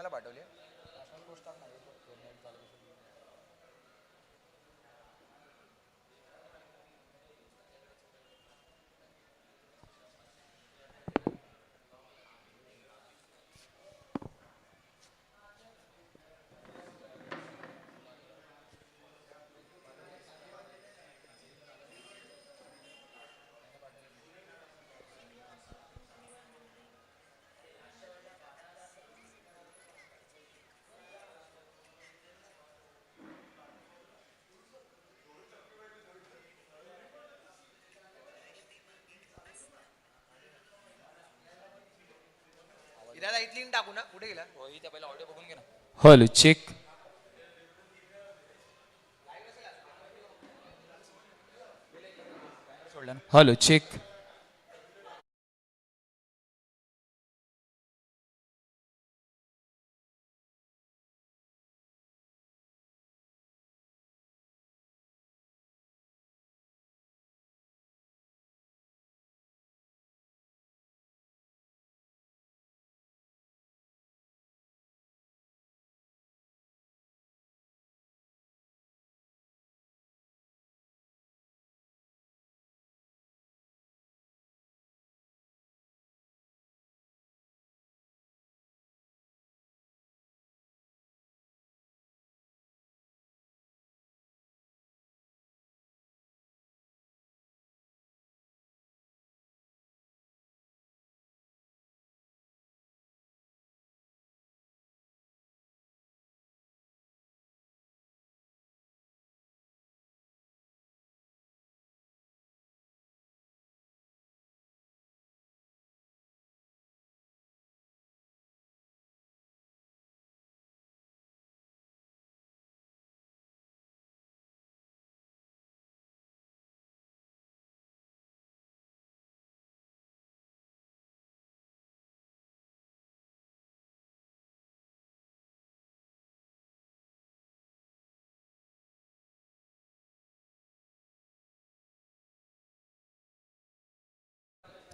कोणाला पाठवली? आहे दादा इथली टाकू ना. कुठे गेला? त्या पहिला ऑडिओ बघून घे ना. हॅलो चेक सोडलं ना. हॅलो चेक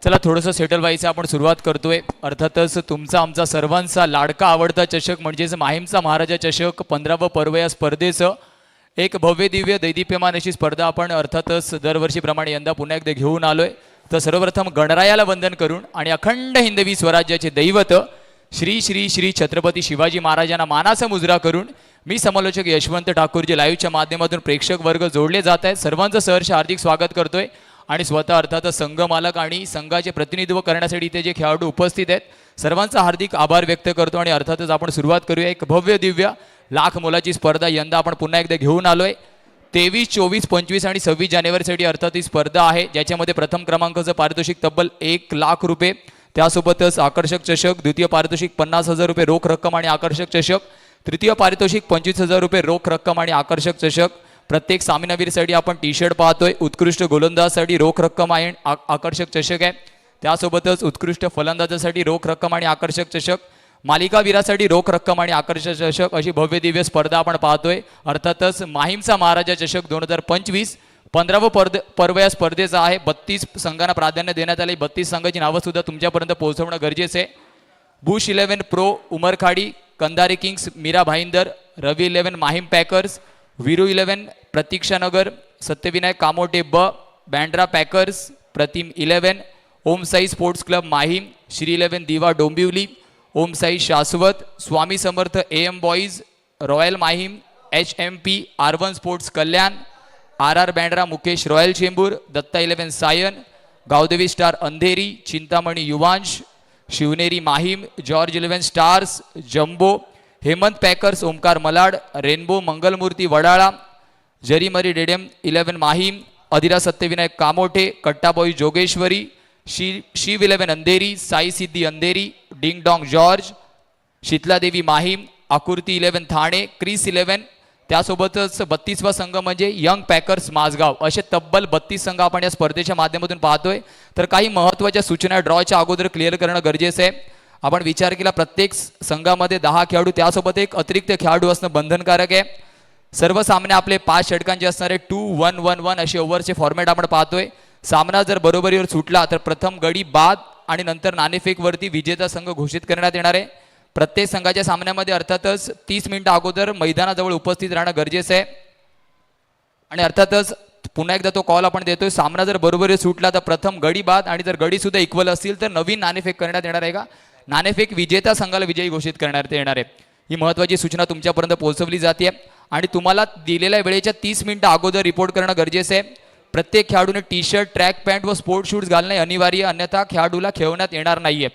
चला थोडंसं सेटल व्हायचं आपण सुरुवात करतोय. अर्थातच तुमचा आमचा सर्वांचा लाडका आवडता चषक म्हणजेच माहीमचा महाराजा चषक पंधरावं पर्व या स्पर्धेचं एक भव्य दिव्य दैदिप्यमान अशी स्पर्धा आपण अर्थातच दरवर्षीप्रमाणे यंदा पुन्हा एकदा घेऊन आलोय. तर सर्वप्रथम गणरायाला वंदन करून आणि अखंड हिंदवी स्वराज्याचे दैवत श्री श्री श्री छत्रपती शिवाजी महाराजांना मानाचा मुजरा करून मी समालोचक यशवंत ठाकूरजी लाईव्हच्या माध्यमातून प्रेक्षक वर्ग जोडले जात आहेत. सर्वांचं सहर्ष हार्दिक स्वागत करतोय. आणि स्वतः अर्थातच संघ मालक आणि संघाचे प्रतिनिधित्व करण्यासाठी इथे जे खेळाडू उपस्थित आहेत सर्वांचा हार्दिक आभार व्यक्त करतो आणि अर्थातच आपण सुरुवात करूया. एक भव्य दिव्य लाख मोलाची स्पर्धा यंदा आपण पुन्हा एकदा घेऊन आलोय. तेवीस चोवीस पंचवीस आणि सव्वीस जानेवारीसाठी अर्थात ही स्पर्धा आहे ज्याच्यामध्ये प्रथम क्रमांकाचं पारितोषिक तब्बल एक लाख रुपये त्यासोबतच आकर्षक चषक द्वितीय पारितोषिक पन्नास हजार रुपये रोख रक्कम आणि आकर्षक चषक तृतीय पारितोषिक पंचवीस हजार रुपये रोख रक्कम आणि आकर्षक चषक प्रत्येक सामनावीरसाठी आपण टी शर्ट पाहतोय. उत्कृष्ट गोलंदाजसाठी रोख रक्कम आहे आ- आकर्षक चषक आहे. त्यासोबतच उत्कृष्ट फलंदाजासाठी रोख रक्कम आणि आकर्षक चषक. मालिकावीरासाठी रोख रक्कम आणि आकर्षक चषक. अशी भव्य दिव्य स्पर्धा आपण पाहतोय. अर्थातच माहीमचा महाराजा चषक दोन हजार पंचवीस पंधरावं पर्द पर्व या स्पर्धेचा आहे. बत्तीस संघांना प्राधान्य देण्यात आले बत्तीस संघाची नावं सुद्धा तुमच्यापर्यंत पोहोचवणं गरजेचं आहे. Bush eleven pro Umarkhadi Kandari kings Mira Bhayander Ravi eleven Mahim packers Viru eleven Pratikshanagar Satyavinayak Kamothe B Bandra packers Pratim eleven Om Sai sports club Mahim Shri eleven Diva Dombivli Om Sai Shashwat Swami Samarth A M boys royal Mahim H M P R one sports Kalyan R R Bandra Mukesh royal Chembur Datta eleven Sion Gavdevi star Andheri Chintamani Yuvansh Shivneri Mahim George eleven stars jumbo Hemant packers Omkar Malad rainbow Mangalmurti Wadala Jarimari डेडियम eleven Mahim Adhira Satyavinayak Kamothe कट्टाबॉई जोगेश्वरी शी Shiv eleven Andheri Sai Siddhi Andheri ding dong George Sheetladevi Mahim Aakruti eleven Thane Chris eleven त्यासोबतच बत्तीसवा संघ म्हणजे young packers Mazgaon. असे तब्बल बत्तीस संघ आपण या स्पर्धेच्या माध्यमातून पाहतोय. तर काही महत्त्वाच्या सूचना ड्रॉच्या अगोदर क्लिअर करणं गरजेचं आहे. आपण विचार केला प्रत्येक संघामध्ये दहा खेळाडू त्यासोबत एक अतिरिक्त खेळाडू असणं बंधनकारक आहे. सर्व सामने आपले पाच षटकांचे असणारे टू वन वन वन असे ओव्हरचे फॉर्मॅट आपण पाहतोय. सामना जर बरोबरीवर सुटला तर प्रथम गडी बाद आणि नंतर नाणेफेकवरती विजेता संघ घोषित करण्यात येणार आहे. प्रत्येक संघाच्या सामन्यामध्ये अर्थातच तीस मिनिटं अगोदर मैदानाजवळ उपस्थित राहणं गरजेचं आहे. आणि अर्थातच पुन्हा एकदा तो कॉल आपण देतोय. सामना जर बरोबर सुटला तर प्रथम गडी बाद आणि जर गडी सुद्धा इक्वल असतील तर नवीन नाणेफेक करण्यात येणार आहे का? नाणेफेक विजेता संघाला विजयी घोषित करण्यात येणार आहे. ही महत्त्वाची सूचना तुमच्यापर्यंत पोहोचवली जाते आणि तुम्हाला दिलेल्या वेळेच्या तीस मिनिटं अगोदर रिपोर्ट करणं गरजेचं आहे. प्रत्येक खेळाडूने टी शर्ट ट्रॅक पॅन्ट व स्पोर्ट शूज घालणे अनिवार्य अन्यथा खेळाडूला खेळवण्यात येणार नाहीये.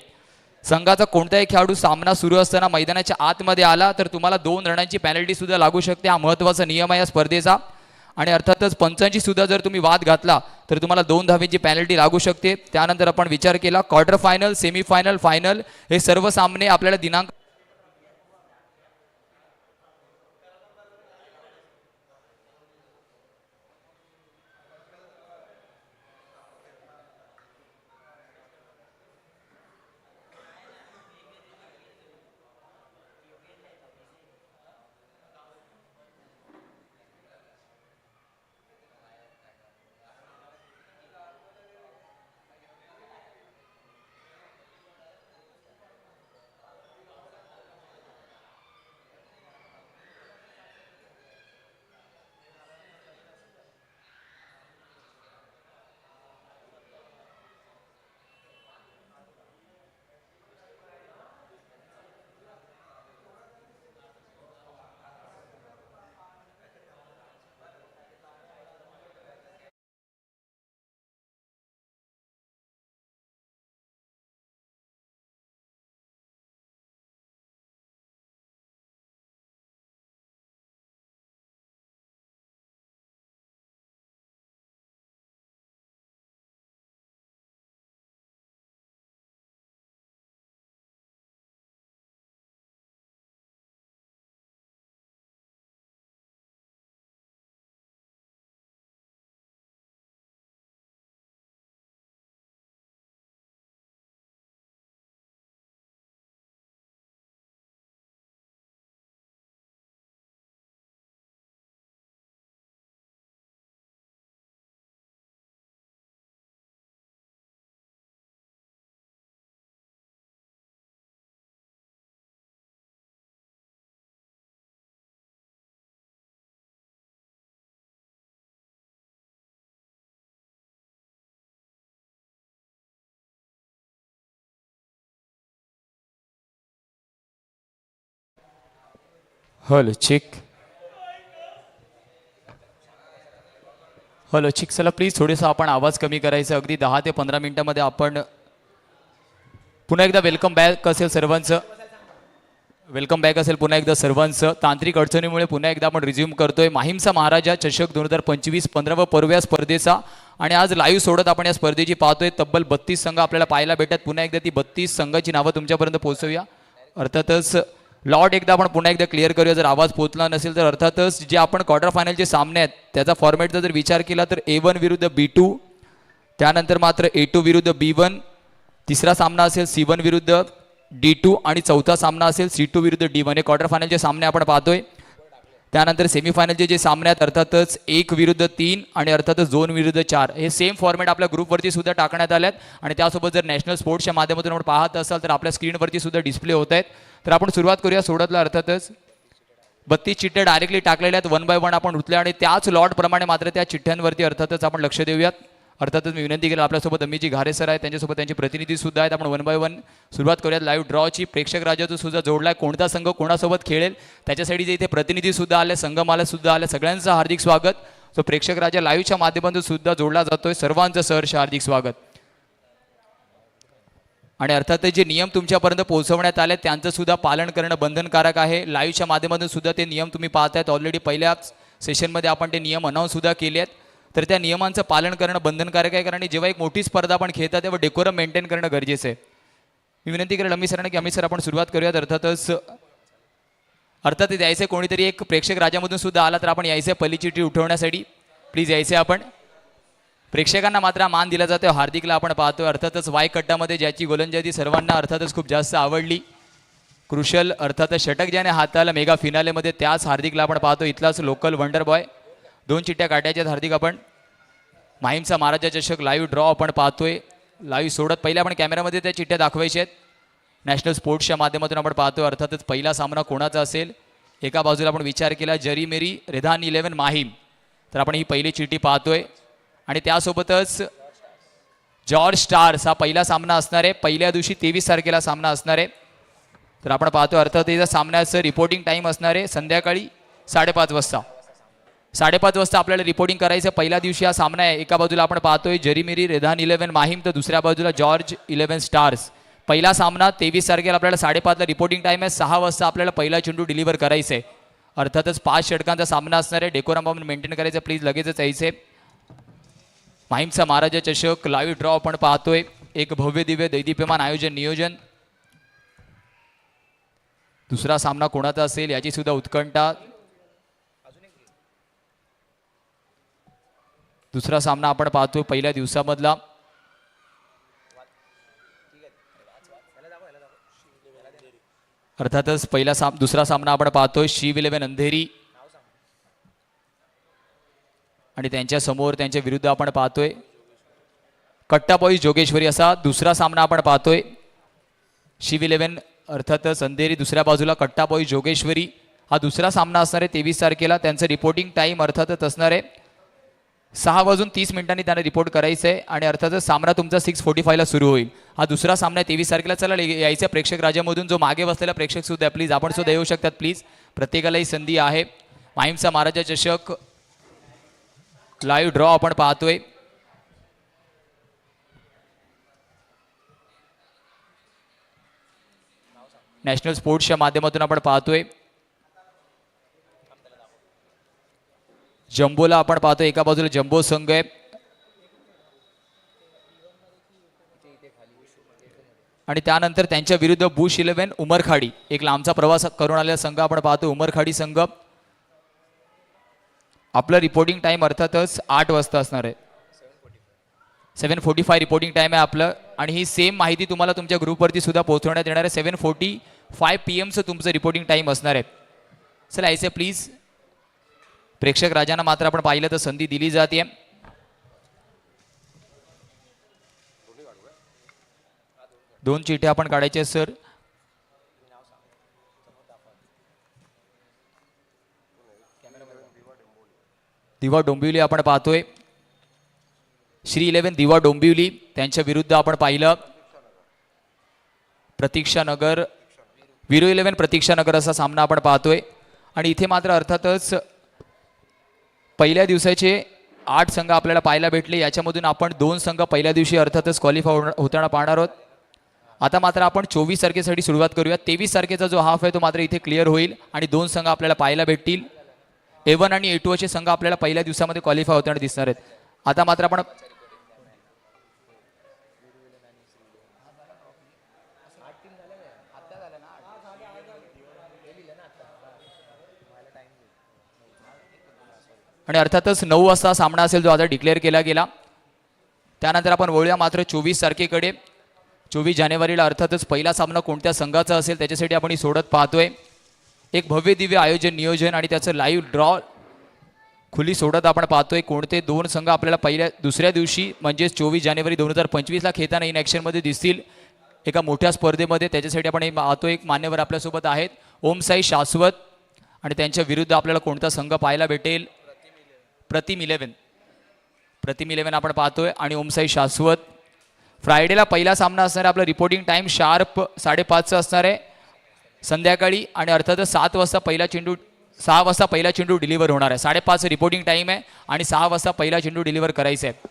संघाचा कोणताही खेळाडू सामना सुरू असताना मैदानाच्या आतमध्ये आला तर तुम्हाला दोन रनांची पॅनल्टी सुद्धा लागू शकते. हा महत्त्वाचा नियम आहे या स्पर्धेचा. आणि अर्थातच पंचांची सुद्धा जर तुम्ही वाद घातला तर तुम्हाला दोन धावेची पॅनल्टी लागू शकते. त्यानंतर आपण विचार केला क्वार्टर फायनल सेमीफायनल फायनल हे सर्व सामने आपल्याला दिनांक हॅलो चिक हॅलो चिक चला प्लीज थोडंसं आपण आवाज कमी करायचा. अगदी दहा ते पंधरा मिनिटामध्ये आपण पुन्हा एकदा वेलकम बॅक असेल सर्वांचं. वेलकम बॅक असेल पुन्हा एकदा सर्वांचं. तांत्रिक अडचणीमुळे पुन्हा एकदा आपण रिझ्यूम करतोय. माहीमचा महाराजा चषक दोन हजार पंचवीस पंधरावं पर्व या स्पर्धेचा. आणि आज लाईव्ह सोडत आपण या स्पर्धेची पाहतोय. तब्बल बत्तीस संघ आपल्याला पाहायला भेटतात. पुन्हा एकदा ती बत्तीस संघाची नावं तुमच्यापर्यंत पोहोचवूया. अर्थातच लॉट एकदा आपण पुन्हा एकदा क्लिअर करूया जर आवाज पोहोचला नसेल तर. अर्थातच जे आपण क्वार्टर फायनलचे सामने आहेत त्याचा फॉर्मॅटचा जर विचार केला तर ए वन विरुद्ध बी टू त्यानंतर मात्र ए टू विरुद्ध बी वन तिसरा सामना असेल सी वन विरुद्ध डी टू आणि चौथा सामना असेल सी टू विरुद्ध डी वन हे क्वार्टर फायनलचे सामने आपण पाहतोय. त्यानंतर सेमीफायनलचे जे सामने आहेत अर्थातच एक विरुद्ध तीन आणि अर्थातच दोन विरुद्ध चार हे सेम फॉर्मॅट आपल्या ग्रुपवरती सुद्धा टाकण्यात आल्यात. आणि त्यासोबत जर नॅशनल स्पोर्ट्सच्या माध्यमातून आपण पाहत असाल तर आपल्या स्क्रीनवरती सुद्धा डिस्प्ले होत आहेत. तर आपण सुरुवात करूया सोडतला अर्थातच. बत्तीस चिठ्ठ्या डायरेक्टली टाकलेल्या आहेत. वन बाय वन आपण उठल्या आणि त्याच लॉटप्रमाणे मात्र त्या चिठ्ठ्यांवरती अर्थातच आपण लक्ष देऊयात. अर्थातच मी विनंती केलं आपल्यासोबत अम्मीजी घारे सर आहेत त्यांच्यासोबत त्यांचे प्रतिनिधीसुद्धा आहेत. आपण वन बाय वन सुरुवात करूयात. लाईव्ह ड्रॉची प्रेक्षक राजाचा सुद्धा जोडलाय. कोणता संघ कोणासोबत खेळेल? त्याच्यासाठी जे इथे प्रतिनिधीसुद्धा आले संघमालासुद्धा आले सगळ्यांचं हार्दिक स्वागत. सो प्रेक्षक राजा लाईव्हच्या माध्यमातून सुद्धा जोडला जातोय. सर्वांचं सहर्ष हार्दिक स्वागत. आणि अर्थात जे नियम तुमच्यापर्यंत पोहोचवण्यात आले त्यांचं सुद्धा पालन करणं बंधनकारक आहे. लाईव्हच्या माध्यमातून सुद्धा ते नियम तुम्ही पाहतायत. ऑलरेडी पहिल्याच सेशनमध्ये आपण ते नियम अनाऊन्स सुद्धा केले आहेत तर त्या नियमांचं पालन करणं बंधनकारक आहे कारण जेव्हा एक मोठी स्पर्धा आपण खेळतात तेव्हा डेकोरम मेंटेन करणं गरजेचं आहे. मी विनंती करेल अमित सरांना की अमित सर आपण सुरुवात करूयात. अर्थातच अर्थात यायचं कोणीतरी एक प्रेक्षक राजामधून सुद्धा आला तर आपण यायचं पहिली चिठी उठवण्यासाठी. प्लीज यायचे आपण. प्रेक्षकांना मात्र मान दिला जातो हार्दिकला आपण पाहतोय. अर्थातच वाय कट्टामध्ये ज्याची गोलंदाजी सर्वांना अर्थातच खूप जास्त आवडली. क्रुशल अर्थातच षटक ज्याने हाताला मेगा फिनालेमध्ये त्याच हार्दिकला आपण पाहतो इथलाच लोकल वंडर बॉय दोन चिठ्ठ्या काढायच्यात हार्दिक आपण. माहीमचा महाराजा चषक लाईव्ह ड्रॉ आपण पाहतोय. लाईव्ह सोडत पहिले आपण कॅमेऱ्यामध्ये त्या चिठ्ठ्या दाखवायच्या आहेत नॅशनल स्पोर्ट्सच्या माध्यमातून आपण पाहतो अर्थातच पहिला सामना कोणाचा असेल? एका बाजूला आपण विचार केला जरी मेरी रेधान इलेव्हन माहीम. तर आपण ही पहिली चिठी पाहतोय. आणि त्यासोबतच जॉर्ज स्टार्स हा पहिला सामना असणार आहे. पहिल्या दिवशी तेवीस तारखेला सामना असणार आहे. तर आपण पाहतो अर्थात याचा सामन्याचं रिपोर्टिंग टाईम असणार आहे. संध्याकाळी साडेपाच वाजता. साडेपाच वाजता आपल्याला रिपोर्टिंग करायचं पहिल्या दिवशी हा सामना आहे. एका बाजूला आपण पाहतोय जरीमिरी रेधान इलेव्हन माहीम तर दुसऱ्या बाजूला जॉर्ज इलेव्हन स्टार्स पहिला सामना तेवीस तारखेला आपल्याला साडेपाचला रिपोर्टिंग टाईम आहे. सहा वाजता आपल्याला पहिला चेंडू डिलिव्हर करायचं आहे अर्थातच पाच षटकांचा सामना असणार आहे. डेकोरम आपण मेंटेन करायचं प्लीज लगेचच यायचे आहे माहीमचा महाराजा चषक लाईव्ह ड्रॉ आपण पाहतोय. एक भव्य दिव्य दैदीप्यमान आयोजन नियोजन. दुसरा सामना कोणाचा असेल याची सुद्धा उत्कंठा. दुसरा सामना आपण पाहतोय पहिल्या दिवसामधला. अर्थातच पहिला साम दुसरा सामना आपण पाहतोय शिव इलेव्हन अंधेरी. आणि त्यांच्यासमोर त्यांच्या विरुद्ध आपण पाहतोय. कट्टा जोगेश्वरी असा दुसरा सामना आपण पाहतोय. शिव इलेव्हन अर्थातच अंधेरी दुसऱ्या बाजूला कट्टा जोगेश्वरी. हा दुसरा सामना असणार आहे तेवीस तारखेला. त्यांचं रिपोर्टिंग टाईम अर्थातच असणार आहे. सहा वाजून तीस मिनिटांनी त्यांना रिपोर्ट करायचं आहे आणि अर्थातच सामना तुमचा सिक्स फोर्टी फायला सुरू होईल. हा दुसरा सामना तेवीस तारखेला. चला ले- यायचं प्रेक्षक राजामधून. जो मागे बसलेला प्रेक्षक सुद्धा प्लीज आपण सुद्धा येऊ शकतात प्लीज प्रत्येकाला ही संधी आहे. माहीमचा महाराजा चषक लाईव्ह ड्रॉ आपण पाहतोय. नॅशनल स्पोर्ट्सच्या माध्यमातून आपण पाहतोय. जम्बोला आपण पाहतो एका बाजूला जम्बो संघ आहे. आणि त्यानंतर त्यांच्या विरुद्ध बुश इलेव्हन उमरखाडी एक लांबचा प्रवास करून आलेला संघ आपण पाहतो उमरखाडी संघ. आपलं रिपोर्टिंग टाइम अर्थातच आठ वाजता असणार आहे. Seven forty five reporting time आहे आपलं. आणि ही सेम माहिती तुम्हाला तुमच्या ग्रुपवरती सुद्धा पोहोचवण्यात येणार आहे. सेवन फोर्टी फाय पी एमचं तुमचं रिपोर्टिंग टाईम असणार आहे. चला से प्लीज प्रेक्षक राजांना मात्र आपण पाहिलं तर संधी दिली जाते दोन चिठ्ठ्या आपण काढायचे सर. दिवा डोंबिवली आपण पाहतोय. श्री इलेव्हन दिवा डोंबिवली त्यांच्या विरुद्ध आपण पाहिलं. प्रतीक्षा नगर विरो इलेव्हन प्रतीक्षा नगर असा सामना आपण पाहतोय. आणि इथे मात्र अर्थातच पहिल्या दिवसाचे आठ संघ आपल्याला पाहायला भेटले. याच्यामधून आपण दोन संघ पहिल्या दिवशी अर्थातच क्वालिफाय होताना पाहणार आहोत. आता मात्र आपण चोवीस तारखेसाठी सुरुवात करूया. तेवीस तारखेचा जो हाफ आहे तो मात्र इथे क्लिअर होईल आणि दोन संघ आपल्याला पाहायला भेटतील. ए वन आणि ए टू असे संघ आपल्याला पहिल्या दिवसामध्ये क्वालिफाय होताना दिसणार आहेत. आता मात्र आपण आणि अर्थातच नऊ वाजता सामना असेल जो आता डिक्लेअर केला गेला. त्यानंतर आपण वळूया मात्र चोवीस तारखेकडे. चोवीस जानेवारीला अर्थातच पहिला सामना कोणत्या संघाचा असेल त्याच्यासाठी आपण ही सोडत पाहतोय. एक भव्य दिव्य आयोजन नियोजन आणि त्याचं लाईव्ह ड्रॉ खुली सोडत आपण पाहतोय कोणते दोन संघ आपल्याला पहिल्या दुसऱ्या दिवशी म्हणजेच चोवीस जानेवारी दोन हजार पंचवीसला खेळताना इन ॲक्शनमध्ये दिसतील. एका मोठ्या स्पर्धेमध्ये त्याच्यासाठी आपण हे पाहतो एक मान्यवर आपल्यासोबत आहेत. ओमसाई शाश्वत आणि त्यांच्या विरुद्ध आपल्याला कोणता संघ पाहायला भेटेल? प्रतिम इलेव्हन. प्रतिम इलेव्हन आपण पाहतोय आणि ओमसाई शाश्वत. फ्रायडेला पहिला सामना असणार आहे आपला रिपोर्टिंग टाईम शार्प साडेपाचचा असणार आहे. संध्याकाळी आणि अर्थातच सात वाजता पहिला चेंडू सहा वाजता पहिला चेंडू डिलिव्हर होणार आहे. साडेपाच रिपोर्टिंग टाईम आहे आणि सहा वाजता पहिला चेंडू डिलिव्हर करायचा आहे.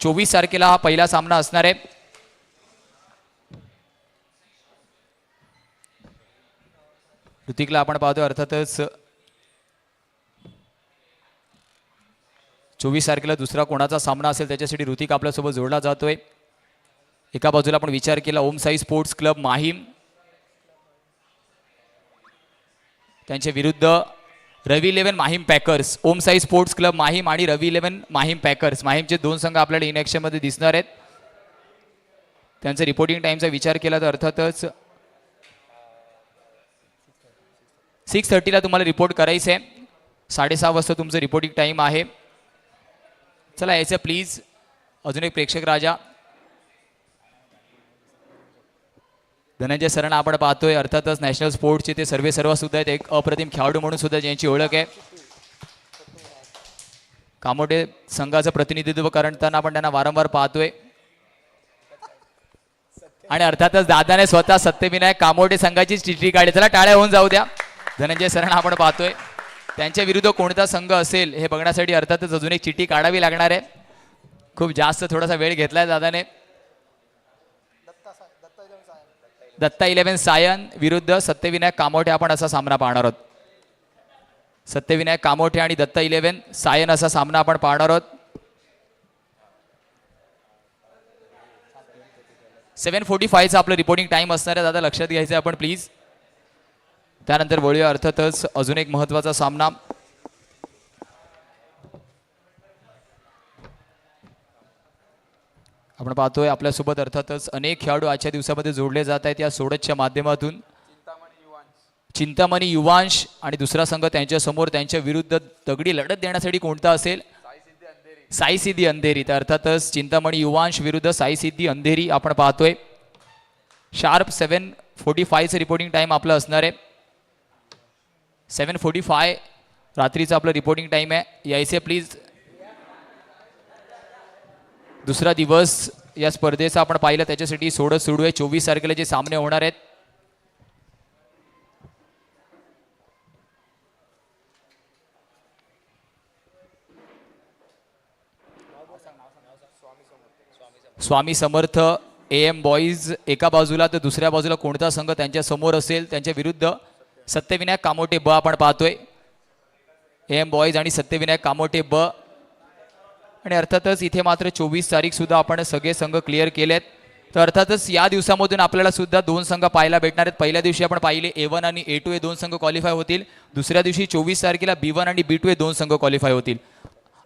चोवीस तारखेला हा पहिला सामना असणार आहे. ऋतिकला आपण पाहतोय अर्थातच चोवीस तारखेला दुसरा कोणाचा सामना असेल त्याच्यासाठी ऋतिक आपल्यासोबत जोडला जातोय. एका बाजूला आपण विचार केला ओम साई स्पोर्ट्स क्लब माहीम. त्यांच्या विरुद्ध Ravi eleven Mahim packers. Om Sai sports club Mahim आणि रवी इलेव्हन माहीम पॅकर्स. माहीमचे दोन संघ आपल्याला इन ॲक्शनमध्ये दिसणार आहेत. त्यांचा रिपोर्टिंग टाईमचा विचार केला तर अर्थातच सिक्स थर्टीला तुम्हाला रिपोर्ट करायचं आहे साडेसहा वाजता तुमचं रिपोर्टिंग टाईम आहे. चला यायचं प्लीज अजून एक प्रेक्षक राजा. धनंजय सरण आपण पाहतोय अर्थातच नॅशनल स्पोर्ट्सचे ते सर्वे सर्व सुद्धा आहेत. एक अप्रतिम खेळाडू म्हणून सुद्धा ज्यांची ओळख आहे. कामोटे संघाचं प्रतिनिधित्व करताना आपण त्यांना वारंवार पाहतोय. आणि अर्थातच दादाने स्वतः सत्यविनायक कामोटे संघाची चिठ्ठी काढली. चला टाळ्या होऊन जाऊ द्या. धनंजय सरण आपण पाहतोय. त्यांच्या विरुद्ध कोणता संघ असेल हे बघण्यासाठी अर्थातच अजून एक चिठ्ठी काढावी लागणार आहे. खूप जास्त थोडासा वेळ घेतलाय दादाने. दत्ता इलेव्हन सायन विरुद्ध सत्यविनायक कामोठे आपण असा सामना पाहणार आहोत. सत्यविनायक कामोठे आणि दत्ता इलेव्हन सायन असा सामना आपण पाहणार आहोत. सेवन फोर्टी फायचं आपलं रिपोर्टिंग टाईम असणार आहे. दादा लक्षात घ्यायचं आपण प्लीज त्यानंतर वळूया अर्थातच अजून एक महत्त्वाचा सामना. आपण पाहतोय आपल्यासोबत अर्थातच अनेक खेळाडू आजच्या दिवसामध्ये जोडले जात आहेत या सोडतच्या माध्यमातून. चिंतामणी युवांश आणि दुसरा संघ त्यांच्यासमोर त्यांच्या विरुद्ध दगडी लढत देण्यासाठी कोणता असेल? साई सिद्धी अंधेरी. तर अर्थातच चिंतामणी युवांश विरुद्ध साई सिद्धी अंधेरी आपण पाहतोय. शार्प सेवन फोर्टी फायचं रिपोर्टिंग टाईम आपलं असणार आहे. सेवन फोर्टी फाय रात्रीचं आपलं रिपोर्टिंग टाईम आहे. यायचे प्लीज दुसरा दिवस या स्पर्धेचा आपण पाहिलं त्याच्यासाठी सोडत सुरू आहे. चोवीस तारखेला जे सामने होणार आहेत. स्वामी समर्थ ए एम बॉईज एका बाजूला तर दुसऱ्या बाजूला कोणता संघ त्यांच्यासमोर असेल त्यांच्या विरुद्ध. सत्यविनायक कामोटे ब आपण पाहतोय. एम बॉईज आणि सत्यविनायक कामोटे ब. आणि अर्थातच इथे मात्र चोवीस तारीख सुद्धा आपण सगळे संघ क्लिअर केलेत. तर अर्थातच या दिवसामधून आपल्याला सुद्धा दोन संघ पाहायला भेटणार आहेत. पहिल्या दिवशी आपण पाहिले ए वन आणि ए टू हे दोन संघ क्वालिफाय होतील. दुसऱ्या दिवशी चोवीस तारखेला बी वन आणि बी टू हे दोन संघ क्वालिफाय होतील.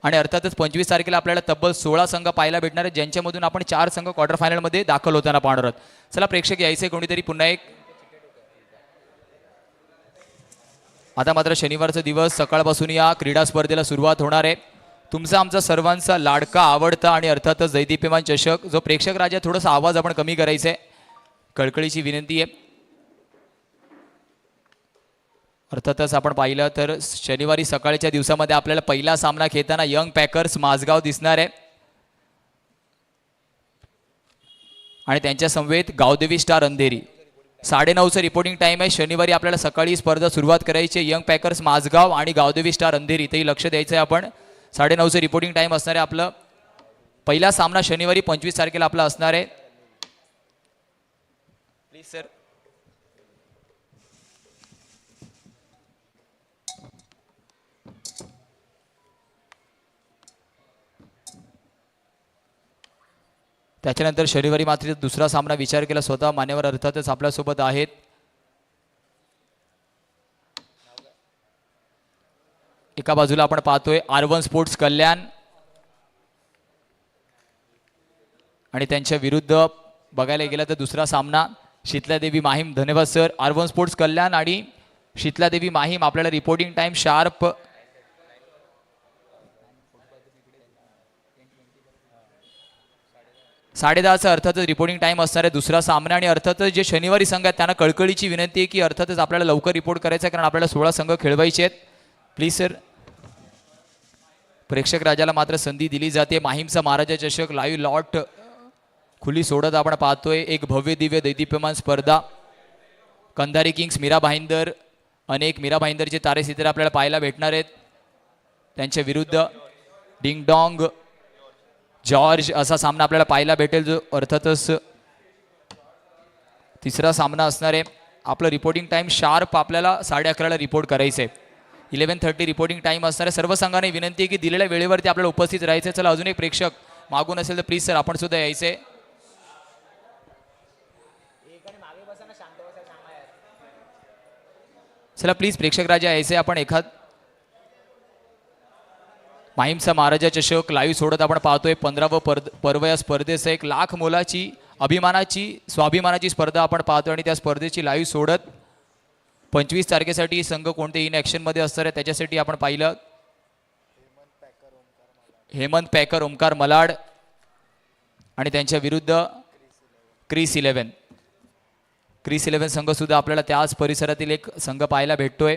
आणि अर्थातच पंचवीस तारखेला आपल्याला तब्बल सोळा संघ पाहायला भेटणार आहेत. ज्यांच्यामधून आपण चार संघ क्वार्टर फायनलमध्ये दाखल होताना पाहणार आहोत. चला प्रेक्षक यायचे कोणीतरी पुन्हा एक. आता मात्र शनिवारचा दिवस सकाळपासून या क्रीडा स्पर्धेला सुरुवात होणार आहे. तुमचा आमचा सर्वांचा लाडका आवडता आणि अर्थातच दैदिप्यमान चषक जो प्रेक्षक राजा थोडासा आवाज आपण कमी करायचा. आहे कळकळीची विनंती आहे. अर्थातच आपण पाहिलं तर शनिवारी सकाळच्या दिवसामध्ये आपल्याला पहिला सामना खेळताना यंग पॅकर्स माझगाव दिसणार आहे. आणि त्यांच्या समवेत गावदेवी स्टार अंधेरी. साडेनऊचं रिपोर्टिंग टाईम आहे. शनिवारी आपल्याला सकाळी स्पर्धा सुरुवात करायची आहे. यंग पॅकर्स माझगाव आणि गावदेवी स्टार अंधेरी. इथेही लक्ष द्यायचं आहे आपण. साडेनऊचं रिपोर्टिंग टाईम असणार आहे आपलं. पहिला सामना शनिवारी पंचवीस तारखेला आपला असणार आहे. त्याच्यानंतर शनिवारी मात्र दुसरा सामना विचार केला स्वतः मान्यवर अर्थातच आपल्यासोबत आहेत. एका बाजूला आपण पाहतोय आर्वन स्पोर्ट्स कल्याण. आणि त्यांच्या विरुद्ध बघायला गेलं तर दुसरा सामना शीतलादेवी माहीम. धन्यवाद सर. आर्वन स्पोर्ट्स कल्याण आणि शीतलादेवी माहीम. आपल्याला रिपोर्टिंग टाइम शार्प साडेदहाचा अर्थातच रिपोर्टिंग टाईम असणार आहे दुसरा सामना आणि अर्थातच जे शनिवारी संघ आहेत त्यांना कळकळीची विनंती आहे की अर्थातच आपल्याला लवकर रिपोर्ट करायचा आहे कारण आपल्याला सोळा संघ खेळवायचे आहेत. प्लीज सर प्रेक्षक राजाला मात्र संधी दिली जाते. माहीमचा महाराजा चषक लाईव्ह लॉट खुली सोडत आपण पाहतोय. एक भव्य दिव्य दैदिप्यमान स्पर्धा. कंधारी किंग्स मीरा भाईंदर अनेक मीरा भाईंदरचे तारेसितारे आपल्याला पाहायला भेटणार आहेत. त्यांच्या विरुद्ध डिंगडॉंग जॉर्ज असा सामना आपल्याला पाहायला भेटेल जो अर्थातच तिसरा सामना असणार आहे. आपलं रिपोर्टिंग टाईम शार्प आपल्याला साडे अकराला रिपोर्ट करायचं आहे. इलेवन थर्टी रिपोर्टिंग टाईम असणार आहे. सर्व संघाने विनंती आहे की दिलेल्या वेळेवरती आपल्याला उपस्थित राहायचं आहे. चला अजून एक प्रेक्षक मागून असेल तर प्लीज सर आपण सुद्धा यायचं आहे चला प्लीज प्रेक्षक राजा यायचे आपण एखाद माहीमसा महाराजा शक लाईव्ह सोडत आपण पाहतोय. पंधरावं पर्द पर्व या स्पर्धेचं एक लाख मोलाची अभिमानाची स्वाभिमानाची स्पर्धा आपण पाहतोय आणि त्या स्पर्धेची लाईव्ह सोडत पंचवीस तारखेसाठी संघ कोणते इन ॲक्शनमध्ये असणार आहे त्याच्यासाठी आपण पाहिलं. हेमंत पॅकर ओमकार मलाड आणि त्यांच्या विरुद्ध क्रिस इलेवन क्रिस इलेव्हन संघसुद्धा आपल्याला त्याच परिसरातील एक संघ पाहायला भेटतोय.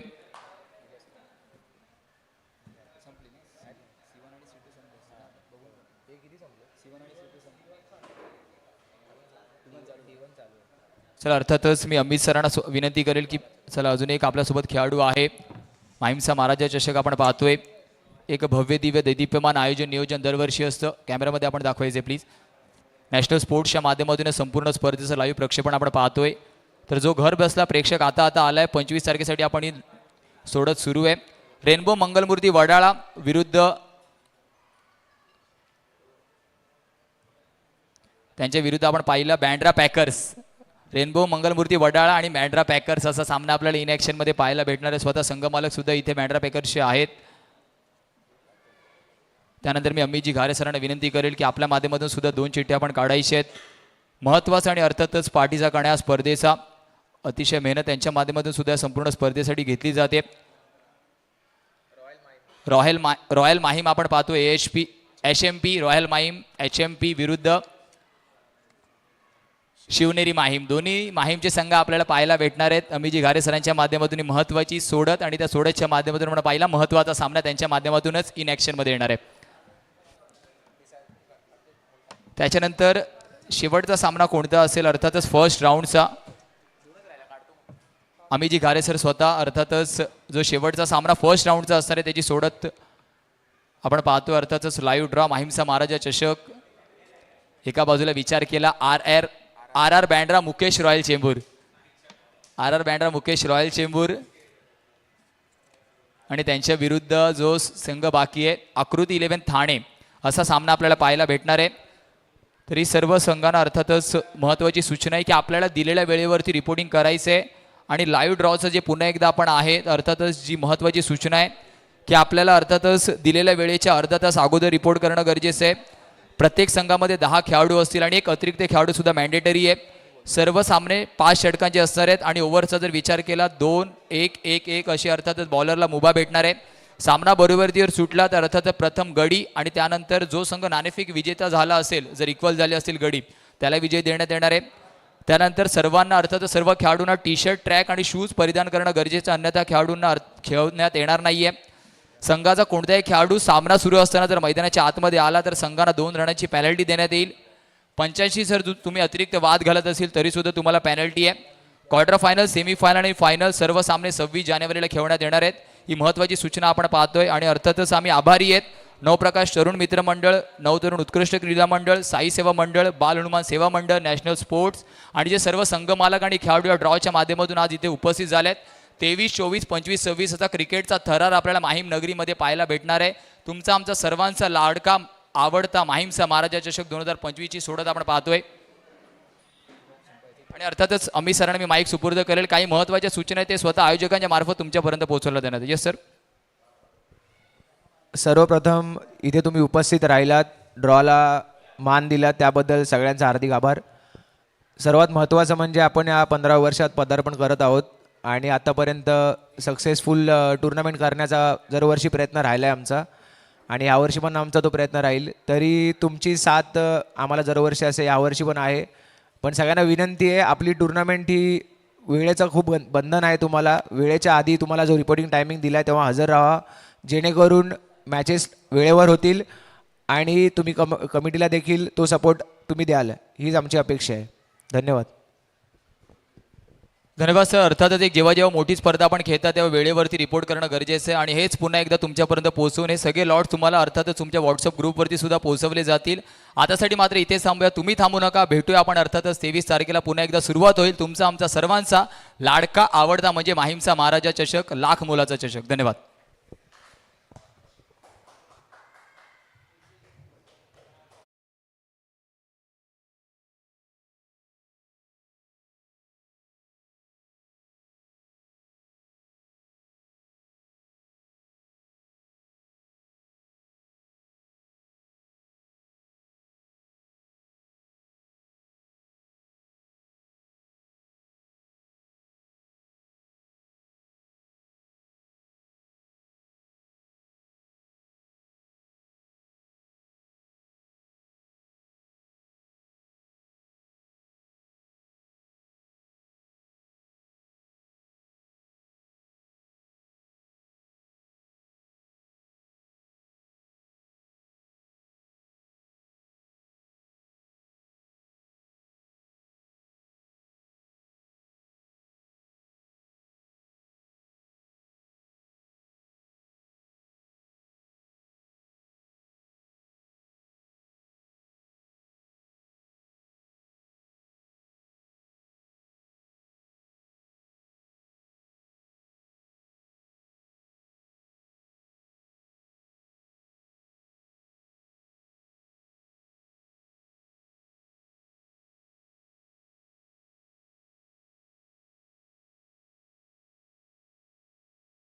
चला. अर्थातच मी अमित सरांना विनंती करेल की चला अजून एक आपल्यासोबत खेळाडू आहे. माहीमचा महाराजा चषक आपण पाहतोय. एक भव्य दिव्य दैदिप्यमान आयोजन नियोजन दरवर्षी असतं. कॅमेऱ्यामध्ये आपण दाखवायचे प्लीज नॅशनल स्पोर्ट्सच्या माध्यमातून संपूर्ण स्पर्धेचं लाईव्ह प्रक्षेपण आपण पाहतोय. तर जो घर बसला प्रेक्षक आता आता आलाय. पंचवीस तारखेसाठी आपण ही सोडत सुरू आहे. रेनबो मंगलमूर्ती वडाळा विरुद्ध त्यांच्या विरुद्ध आपण पाहिलं बँड्रा पॅकर्स. रेनबो मंगलमूर्ती वडाळा आणि बँड्रा पॅकर्स असा सामना आपल्याला इन ॲक्शनमध्ये पाहायला भेटणार आहे. स्वतः संघमालक सुद्धा इथे बँड्रा पॅकर्सचे आहेत. त्यानंतर मी अम्मीजी घारे सरांना विनंती करेल की आपल्या माध्यमातून सुद्धा दोन चिठ्ठ्या आपण काढायचे आहेत. महत्त्वाचा आणि अर्थातच पाठीचा कण्या स्पर्धेचा. अतिशय मेहनत त्यांच्या माध्यमातून सुद्धा संपूर्ण स्पर्धेसाठी घेतली जाते. रॉयल मा रॉयल माहीम आपण पाहतो H P H M P royal Mahim H M P विरुद्ध शिवनेरी माहीम. दोन्ही माहीमचे संघ आपल्याला पाहायला भेटणार आहेत. अमिजी घारे सरांच्या माध्यमातून महत्त्वाची सोडत आणि त्या सोडतच्या माध्यमातून आपण पाहिला महत्त्वाचा सामना त्यांच्या माध्यमातूनच इन ॲक्शनमध्ये येणार आहे. त्याच्यानंतर शेवटचा सामना कोणता असेल? अर्थातच फर्स्ट राऊंडचा अमिजी घारे सर स्वतः अर्थातच जो शेवटचा सामना फर्स्ट राऊंडचा असणार आहे त्याची सोडत आपण पाहतो. अर्थातच लाईव्ह ड्रॉ माहीमचा महाराजा चषक. एका बाजूला विचार केला. R R R R Bandra Mukesh royal Chembur. R R Bandra Mukesh royal Chembur. आणि त्यांच्या विरुद्ध जो संघ बाकी आहे आकृती इलेव्हन ठाणे असा सामना आपल्याला पाहायला भेटणार आहे. तरी सर्व संघांना अर्थातच महत्त्वाची सूचना आहे की आपल्याला दिलेल्या वेळेवरती रिपोर्टिंग करायचं आहे. आणि लाईव्ह ड्रॉचं जे पुन्हा एकदा आपण आहे अर्थातच जी महत्त्वाची सूचना आहे की आपल्याला अर्थातच दिलेल्या वेळेच्या अर्धा तास अगोदर रिपोर्ट करणं गरजेचं आहे. प्रत्येक संघामध्ये दहा खेळाडू असतील आणि एक अतिरिक्त खेळाडू सुद्धा मॅन्डेटरी आहे. सर्व सामने पाच षटकांचे असणार आहेत आणि ओव्हरचा जर विचार केला दोन एक एक एक अशी अर्थातच बॉलरला मुभा भेटणार आहे. सामना बरोबरीवर सुटला तर अर्थात प्रथम गडी आणि त्यानंतर जो संघ नाणेफेक विजेता झाला असेल जर इक्वल झाले असतील गडी त्याला विजय देण्यात येणार आहे. त्यानंतर सर्वांना अर्थात सर्व खेळाडूंना टी शर्ट ट्रॅक आणि शूज परिधान करणं गरजेचं अन्यथा खेळाडूंना अर्थ- येणार येणार आहे संघाचा कोणताही खेळाडू सामना सुरू असताना जर मैदानाच्या आतमध्ये आला तर संघाला दोन रनाची पॅनल्टी देण्यात येईल. पंच्याऐंशी जर तुम्ही अतिरिक्त वाद घालत असेल तरीसुद्धा तुम्हाला पॅनल्टी आहे. क्वार्टर फायनल सेमीफायनल आणि फायनल सर्व सामने सव्वीस जानेवारीला खेळण्यात येणार आहेत. ही महत्त्वाची सूचना आपण पाहतोय आणि अर्थातच आम्ही आभारी आहेत. नवप्रकाश तरुण मित्र मंडळ नवतरुण उत्कृष्ट क्रीडा मंडळ साई सेवा मंडळ बाल हनुमान सेवा मंडळ नॅशनल स्पोर्ट्स आणि जे सर्व संघ मालक आणि खेळाडू या ड्रॉच्या माध्यमातून आज इथे उपस्थित झाले आहेत तेवीस चोवीस पंचवीस सव्वीस असा क्रिकेटचा थरार आपल्याला माहीम नगरीमध्ये पाहायला भेटणार आहे. तुमचा आमचा सर्वांचा लाडका आवडता माहीमचा महाराजा चषक दोन हजार पंचवीसची सोडत आपण पाहतोय. आणि अर्थातच अमित सरांना मी माईक सुपूर्द करेल. काही महत्त्वाच्या सूचना आहेत ते स्वतः आयोजकांच्या मार्फत तुमच्यापर्यंत पोहोचवल्या देण्यात येस सर सर्वप्रथम इथे तुम्ही उपस्थित राहिलात ड्रॉला मान दिला त्याबद्दल सगळ्यांचा हार्दिक आभार. सर्वात महत्त्वाचं म्हणजे आपण या पंधरा वर्षात पदार्पण करत आहोत. आणि आतापर्यंत सक्सेसफुल टुर्नामेंट करण्याचा दरवर्षी प्रयत्न राहिला आहे आमचा. आणि यावर्षी पण आमचा तो प्रयत्न राहील. तरी तुमची साथ आम्हाला दरवर्षी असे यावर्षी पण आहे. पण सगळ्यांना विनंती आहे आपली टुर्नामेंट ही वेळेचं खूप बंधन आहे तुम्हाला. वेळेच्या आधी तुम्हाला जो रिपोर्टिंग टायमिंग दिला आहे तेव्हा हजर राहा. जेणेकरून मॅचेस वेळेवर होतील आणि तुम्ही कम कमिटीला देखील तो सपोर्ट तुम्ही द्याल. हीच आमची अपेक्षा आहे. धन्यवाद. धन्यवाद सर अर्थातच एक जेव्हा जेव्हा मोठी स्पर्धा आपण खेळता तेव्हा वेळेवरती रिपोर्ट करणं गरजेचं आहे. आणि हेच पुन्हा एकदा तुमच्यापर्यंत पोहोचवून हे सगळे लॉट तुम्हाला अर्थातच तुमच्या व्हॉट्सअप ग्रुपवरती सुद्धा पोहोचवले जातील. आतासाठी मात्र इथे थांबूया. तुम्ही थांबू नका. भेटूया आपण अर्थातच तेवीस तारखेला पुन्हा एकदा सुरुवात होईल तुमचा आमचा सर्वांचा लाडका आवडता म्हणजे माहीमचा महाराजा चषक लाख मोलाचा चषक. धन्यवाद.